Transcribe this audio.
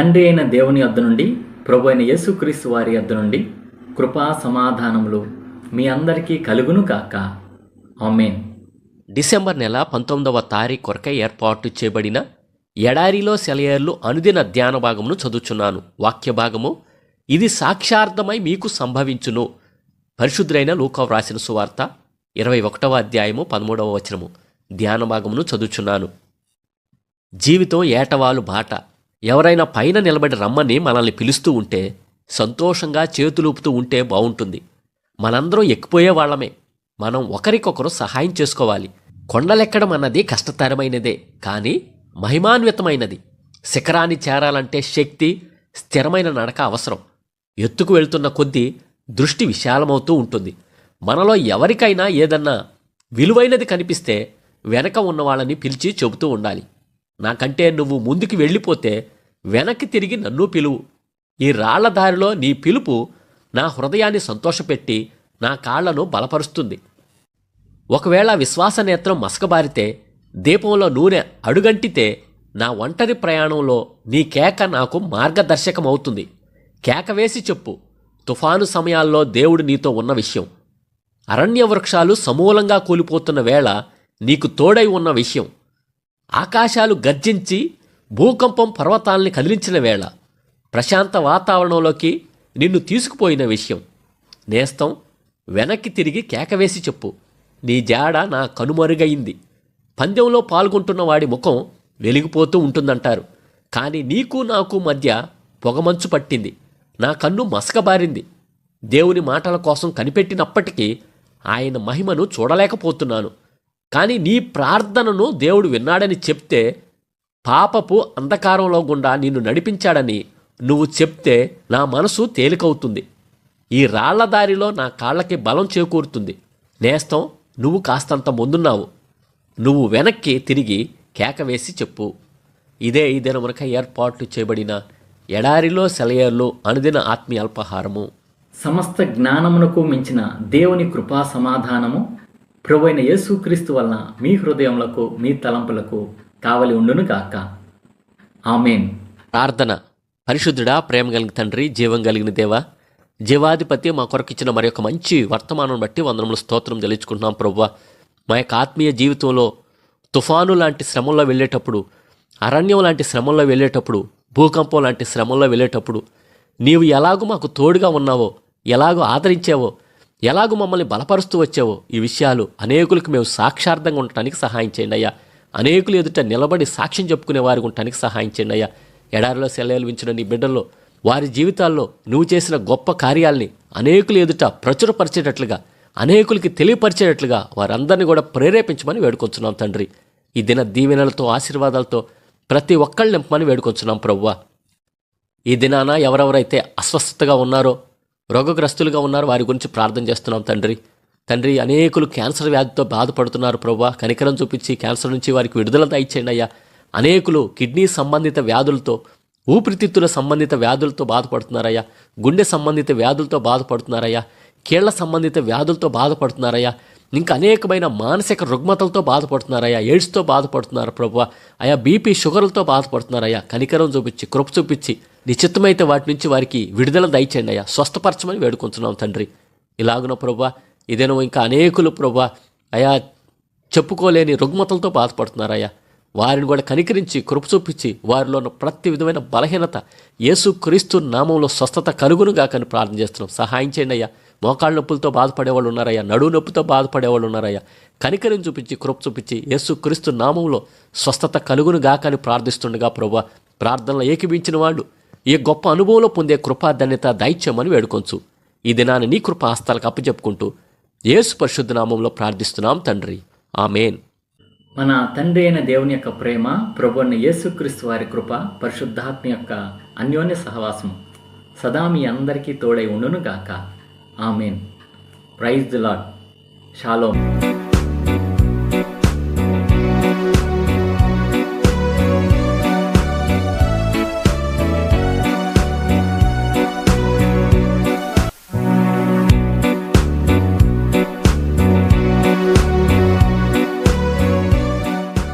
తండ్రి అయిన దేవుని వద్ద నుండి ప్రభు అయిన యేసుక్రీస్తు వారి వద్ద నుండి కృపా సమాధానములు మీ అందరికీ కలుగును కాక ఆమెన్. డిసెంబర్ నెల పంతొమ్మిదవ తారీఖు కొరకై ఏర్పాటు చేయబడిన ఎడారిలో సెలయర్లు అనుదిన ధ్యాన భాగమును చదువుచున్నాను. వాక్య భాగము ఇది సాక్షార్థమై మీకు సంభవించును. పరిశుద్ధులైన లూకా వ్రాసిన సువార్త ఇరవై ఒకటవ అధ్యాయము పదమూడవ వచనము. ధ్యాన భాగమును చదువుచున్నాను. జీవితం ఏటవాలు బాట. ఎవరైనా పైన నిలబడి రమ్మని మనల్ని పిలుస్తూ ఉంటే సంతోషంగా చేతులూపుతూ ఉంటే బాగుంటుంది మనందరం ఎక్కిపోయే వాళ్ళమే. మనం ఒకరికొకరు సహాయం చేసుకోవాలి. కొండలెక్కడం అన్నది కష్టతరమైనదే కానీ మహిమాన్వితమైనది. శిఖరాన్ని చేరాలంటే శక్తి స్థిరమైన నడక అవసరం. ఎత్తుకు వెళ్తున్న కొద్దీ దృష్టి విశాలమవుతూ ఉంటుంది. మనలో ఎవరికైనా ఏదన్నా విలువైనది కనిపిస్తే వెనక ఉన్న వాళ్ళని పిలిచి చెబుతూ ఉండాలి. నాకంటే నువ్వు ముందుకు వెళ్ళిపోతే వెనక్కి తిరిగి నన్ను పిలువు. ఈ రాళ్ళ దారిలో నీ పిలుపు నా హృదయాన్ని సంతోషపెట్టి నా కాళ్ళను బలపరుస్తుంది. ఒకవేళ విశ్వాస నేత్రం మసకబారితే దీపంలో నూనె అడుగంటితే నా ఒంటరి ప్రయాణంలో నీ కేక నాకు మార్గదర్శకమవుతుంది. కేక వేసి చెప్పు తుఫాను సమయాల్లో దేవుడు నీతో ఉన్న విషయం. అరణ్య వృక్షాలు సమూలంగా కూలిపోతున్న వేళ నీకు తోడై ఉన్న విషయం. ఆకాశాలు గర్జించి భూకంపం పర్వతాల్ని కదిలించిన వేళ ప్రశాంత వాతావరణంలోకి నిన్ను తీసుకుపోయిన విషయం. నేస్తం వెనక్కి తిరిగి కేకవేసి చెప్పు. నీ జాడ నా కనుమరుగయింది పందెంలో పాల్గొంటున్న వాడి ముఖం వెలిగిపోతూ ఉంటుందంటారు. కానీ నీకు నాకు మధ్య పొగమంచు పట్టింది. నా కన్ను మసకబారింది. దేవుని మాటల కోసం కనిపెట్టినప్పటికీ ఆయన మహిమను చూడలేకపోతున్నాను. కానీ నీ ప్రార్థనను దేవుడు విన్నాడని చెప్తే పాపపు అంధకారంలో గుండా నిన్ను నడిపించాడని నువ్వు చెప్తే నా మనసు తేలికవుతుంది. ఈ రాళ్ళ దారిలో నా కాళ్ళకి బలం చేకూరుతుంది. నేస్తం నువ్వు కాస్తంత ముందున్నావు. నువ్వు వెనక్కి తిరిగి కేకవేసి చెప్పు. ఇదే ఈ దినమునక ఏర్పాట్లు చేయబడిన ఎడారిలో సెలయర్లు అనుదిన ఆత్మీయ అల్పాహారము. సమస్త జ్ఞానమునకు మించిన దేవుని కృపా సమాధానము ప్రభు అయిన యేసుక్రీస్తు వలన మీ హృదయములకు మీ తలంపులకు కావలి ఉండును గాక. ఆమెన్. ప్రార్థన. పరిశుద్ధుడా ప్రేమ కలిగిన తండ్రి జీవం కలిగిన దేవా జీవాధిపతి మా కొరకు ఇచ్చిన మరి యొక్క మంచి వర్తమానం బట్టి వందనములు స్తోత్రం తెలుసుకుంటున్నాం ప్రవ్వ మా యొక్క ఆత్మీయ జీవితంలో తుఫాను లాంటి శ్రమంలో వెళ్ళేటప్పుడు అరణ్యం లాంటి శ్రమంలో వెళ్ళేటప్పుడు భూకంపం లాంటి శ్రమంలో వెళ్ళేటప్పుడు నీవు ఎలాగో మాకు తోడుగా ఉన్నావో ఎలాగో ఆదరించావో ఎలాగూ మమ్మల్ని బలపరుస్తూ వచ్చావో ఈ విషయాలు అనేకులకు మేము సాక్షార్థంగా ఉండటానికి సహాయం చేయండి అయ్యా. అనేకులు ఎదుట నిలబడి సాక్ష్యం చెప్పుకునే వారికి ఉండటానికి సహాయం చేయండి అయ్యా. ఎడారిలో సెలవులు వించిన నీ బిడ్డల్లో వారి జీవితాల్లో నువ్వు చేసిన గొప్ప కార్యాల్ని అనేకులు ఎదుట ప్రచురపరిచేటట్లుగా అనేకులకి తెలియపరిచేటట్లుగా వారందరినీ కూడా ప్రేరేపించమని వేడుకొంచున్నాం తండ్రి. ఈ దిన దీవెనలతో ఆశీర్వాదాలతో ప్రతి ఒక్కళ్ళు నింపమని వేడుకొంచున్నాం ప్రవ్వా ఈ దినాన ఎవరెవరైతే అస్వస్థతగా ఉన్నారో రోగగ్రస్తులుగా ఉన్నారు. వారి గురించి ప్రార్థన చేస్తున్నాం తండ్రి. తండ్రి అనేకులు క్యాన్సర్ వ్యాధితో బాధపడుతున్నారు ప్రభా కనికరం చూపించి క్యాన్సర్ నుంచి వారికి విడుదల దయచేయండి అయ్యా. అనేకులు కిడ్నీ సంబంధిత వ్యాధులతో ఊపిరితిత్తుల సంబంధిత వ్యాధులతో బాధపడుతున్నారయ్యా. గుండె సంబంధిత వ్యాధులతో బాధపడుతున్నారయ్యా. కీళ్ళ సంబంధిత వ్యాధులతో బాధపడుతున్నారయ్యా. ఇంకా అనేకమైన మానసిక రుగ్మతలతో బాధపడుతున్నారయ్యా. ఎయిడ్స్తో బాధపడుతున్నారు ప్రభు అయా బీపీ షుగర్లతో బాధపడుతున్నారయ్యా. కనికరం చూపించి కృప చూపించి నిశ్చితమైతే వాటి నుంచి వారికి విడుదల దయచేయండి అయ్యా. స్వస్థపరచమని వేడుకుంటున్నాం తండ్రి. ఇలాగున ప్రభా ఇదేనో ఇంకా అనేకులు ప్రభా అయా చెప్పుకోలేని రుగ్మతలతో బాధపడుతున్నారయ్యా. వారిని కూడా కనికరించి కృప చూపించి వారిలో ఉన్న ప్రతి విధమైన బలహీనత యేసు క్రీస్తు నామంలో స్వస్థత కలుగునుగా కానీ ప్రార్థన చేస్తున్నాం. సహాయం చేయండి అయ్యా. మోకాళ్ళ నొప్పులతో బాధపడేవాళ్ళు ఉన్నారయ్యా. నడువు నొప్పితో బాధపడేవాళ్ళు ఉన్నారయ్యా. కనికరిని చూపించి కృప చూపించి యేసు క్రీస్తు నామంలో స్వస్థత కలుగునుగా కానీ ప్రార్థిస్తుండగా ప్రభా ప్రార్థనలో ఏకీభించిన వాళ్ళు ఈ గొప్ప అనుభవంలో పొందే కృపాధన్యత దైత్యమని వేడుకొంచు. ఈ దినాన్ని నీ కృప హస్తాలకు అప్పచెప్పుకుంటూ యేసు పరిశుద్ధ నామంలో ప్రార్థిస్తున్నాం తండ్రి. ఆమెన్. మన తండ్రి అయిన దేవుని యొక్క ప్రేమ ప్రభు అయిన యేసుక్రీస్తు వారి కృప పరిశుద్ధాత్మ యొక్క అన్యోన్య సహవాసం సదా మీ అందరికీ తోడై ఉండును గాక amen. Praise the lord shalom